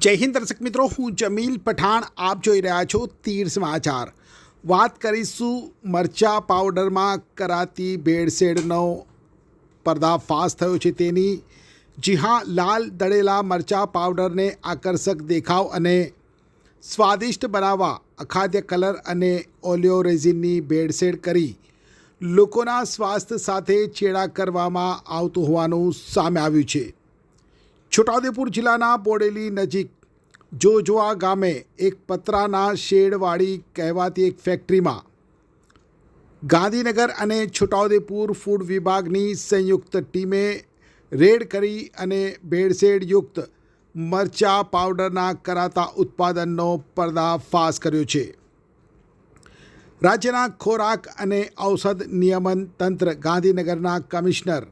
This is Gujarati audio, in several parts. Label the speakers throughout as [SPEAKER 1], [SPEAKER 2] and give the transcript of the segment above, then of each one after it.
[SPEAKER 1] જય હિન્દ દર્શક મિત્રો, હું જમીલ પઠાણ. આપ જોઈ રહ્યા છો તીર સમાચાર. વાત કરીશું મરચા પાવડરમાં કરાતી ભેળસેળનો પર્દાફાશ થયો છે તેની. જી હા, લાલ દળેલા મરચા પાવડરને આકર્ષક દેખાવ અને સ્વાદિષ્ટ બનાવવા અખાદ્ય કલર અને ઓલિયો રેઝિનની ભેળસેળ કરી. લોકોના સ્વાસ્થ્ય સાથે ચેડા કરવામાં આવતું હોવાનું સામે આવ્યું છે. છોટાઉદેપુર જિલ્લાના બોડેલી નજીક જોજવા ગામે એક પતરાના શેડવાળી કહેવાતી એક ફેક્ટરીમાં ગાંધીનગર અને છોટાઉદેપુર ફૂડ વિભાગની સંયુક્ત ટીમે રેડ કરી અને ભેળસેળયુક્ત મરચા પાવડરના કરાતા ઉત્પાદનનો પર્દાફાશ કર્યો છે. રાજ્યના ખોરાક અને ઔષધ નિયમન તંત્ર ગાંધીનગરના કમિશનર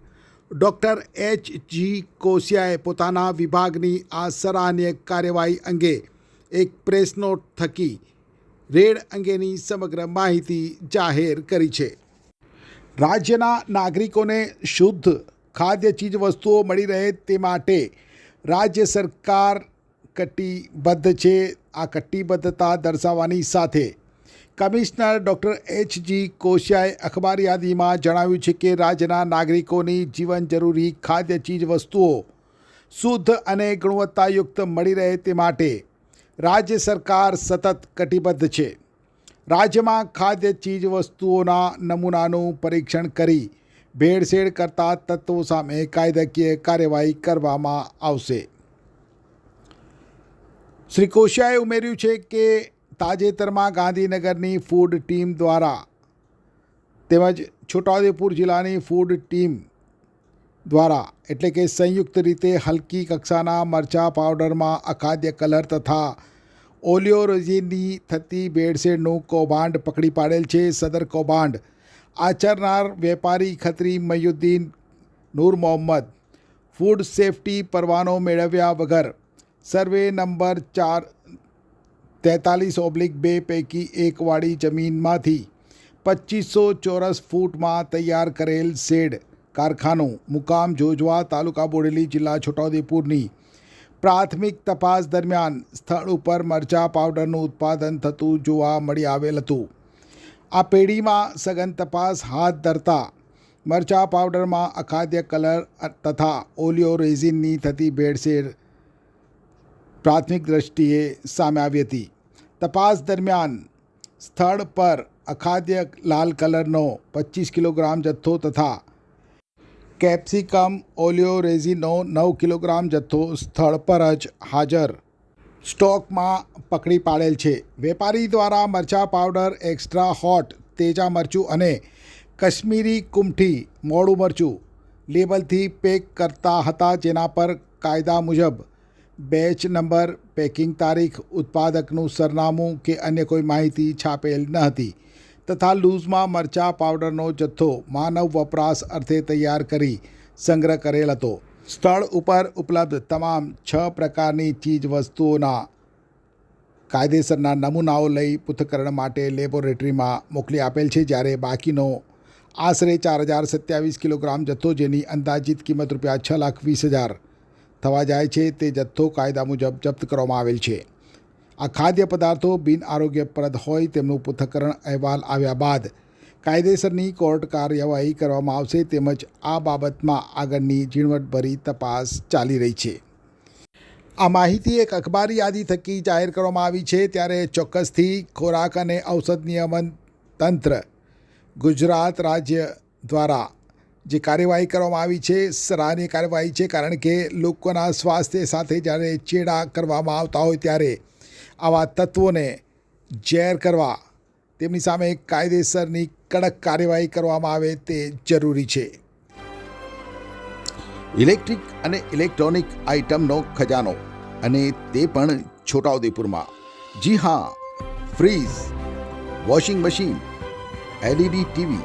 [SPEAKER 1] ડૉક્ટર એચ જી કોશિયાએ પોતાના વિભાગની આ સરાહનીય કાર્યવાહી અંગે એક પ્રેસ નોટ થકી રેડ અંગેની સમગ્ર માહિતી જાહેર કરી છે. રાજ્યના નાગરિકોને શુદ્ધ ખાદ્ય ચીજવસ્તુઓ મળી રહે તે માટે રાજ્ય સરકાર કટિબદ્ધ છે. આ કટિબદ્ધતા દર્શાવવાની સાથે કમિશનર ડૉક્ટર એચ જી કોશિયાએ અખબાર યાદીમાં જણાવ્યું છે કે રાજ્યના નાગરિકોની જીવન જરૂરી ખાદ્ય ચીજ વસ્તુઓ શુદ્ધ અને ગુણવત્તાયુક્ત મળી રહે તે માટે રાજ્ય સરકાર સતત કટિબદ્ધ છે. રાજ્યમાં ખાદ્ય ચીજ વસ્તુઓના નમૂનાનું પરીક્ષણ કરી ભેળસેળ કરતા તત્વો સામે કાયદાકીય કાર્યવાહી કરવામાં આવશે. શ્રી કોશિયાએ ઉમેર્યું છે કે તાજેતરમાં ગાંધીનગરની ફૂડ ટીમ દ્વારા તેમજ છોટાઉદેપુર જિલ્લાની ફૂડ ટીમ દ્વારા, એટલે કે સંયુક્ત રીતે હલકી કક્ષાના મરચા પાવડરમાં અખાદ્ય કલર તથા ઓલિયોરોજીની થતી ભેળસેળનું કૌભાંડ પકડી પાડેલ છે. સદર કૌભાંડ આચરનાર વેપારી ખત્રી મયુદ્દીન નૂર મોહમ્મદ ફૂડ સેફટી પરવાનો મેળવ્યા વગર સર્વે નંબર ચાર તેતાલીસ ઓબ્લિક બે પૈકી એકવાળી જમીનમાંથી પચીસો ચોરસ ફૂટમાં તૈયાર કરેલ શેડ, કારખાનું, મુકામ જોજવા તાલુકા બોડેલી જિલ્લા છોટાઉદેપુરની પ્રાથમિક તપાસ દરમિયાન સ્થળ ઉપર મરચા પાવડરનું ઉત્પાદન થતું જોવા મળી આવેલ હતું. આ પેઢીમાં સઘન તપાસ હાથ ધરતા મરચા પાવડરમાં અખાદ્ય કલર તથા ઓલિયો રેઝિનની થતી ભેળસેળ પ્રાથમિક દ્રષ્ટિએ સામે આવી હતી. તપાસ દરમિયાન સ્થળ પર અખાદ્ય લાલ કલરનો પચીસ કિલોગ્રામ જથ્થો તથા કેપ્સિકમ ઓલિયો રેઝીનો નવ કિલોગ્રામ જથ્થો સ્થળ પર જ હાજર સ્ટોકમાં પકડી પાડેલ છે. વેપારી દ્વારા મરચા પાવડર, એક્સ્ટ્રા હોટ, તેજા મરચું અને કશ્મીરી કુમઠી, મોડું મરચું લેબલથી પેક કરતા હતા જેના પર કાયદા મુજબ બેચ નંબર, પેકિંગ તારીખ, ઉત્પાદકનું સરનામું કે અન્ય કોઈ માહિતી છાપેલ ન હતી, તથા લૂઝમાં મરચા પાવડરનો જથ્થો માનવ વપરાશ અર્થે તૈયાર કરી સંગ્રહ કરેલ હતો. સ્થળ ઉપર ઉપલબ્ધ તમામ છ પ્રકારની ચીજ વસ્તુઓના કાયદેસરના નમૂનાઓ લઈ પૃથ્થકરણ માટે લેબોરેટરીમાં મોકલી આપેલ છે, જ્યારે બાકીનો આશરે ચાર હજાર સત્યાવીસ કિલોગ્રામ જથ્થો જેની અંદાજિત કિંમત રૂપિયા છ લાખ વીસ હજાર થવા જાય છે તે જથ્થો કાયદા મુજબ જપ્ત કરવામાં આવેલ છે. આ ખાદ્ય પદાર્થો બિન આરોગ્યપ્રદ હોય તેમનું પૃથ્થકરણ અહેવાલ આવ્યા બાદ કાયદેસરની કોર્ટ કાર્યવાહી કરવામાં આવશે તેમજ આ બાબતમાં આગળની ઝીણવટભરી તપાસ ચાલી રહી છે. આ માહિતી એક અખબારી યાદી થકી જાહેર કરવામાં આવી છે ત્યારે ચોક્કસથી ખોરાક અને ઔષધ નિયમન તંત્ર ગુજરાત રાજ્ય દ્વારા જે કાર્યવાહી કરવામાં આવી છે, સરાહનીય કાર્યવાહી છે, કારણ કે લોકોના સ્વાસ્થ્ય સાથે જ્યારે ચેડા કરવામાં આવતા હોય ત્યારે આવા તત્વોને ઝેર કરવા, તેમની સામે કાયદેસરની કડક કાર્યવાહી કરવામાં આવે તે જરૂરી છે. ઇલેક્ટ્રિક અને ઇલેક્ટ્રોનિક આઇટમનો ખજાનો અને તે પણ છોટાઉદેપુરમાં. જી હા, fridge, washing machine, LED TV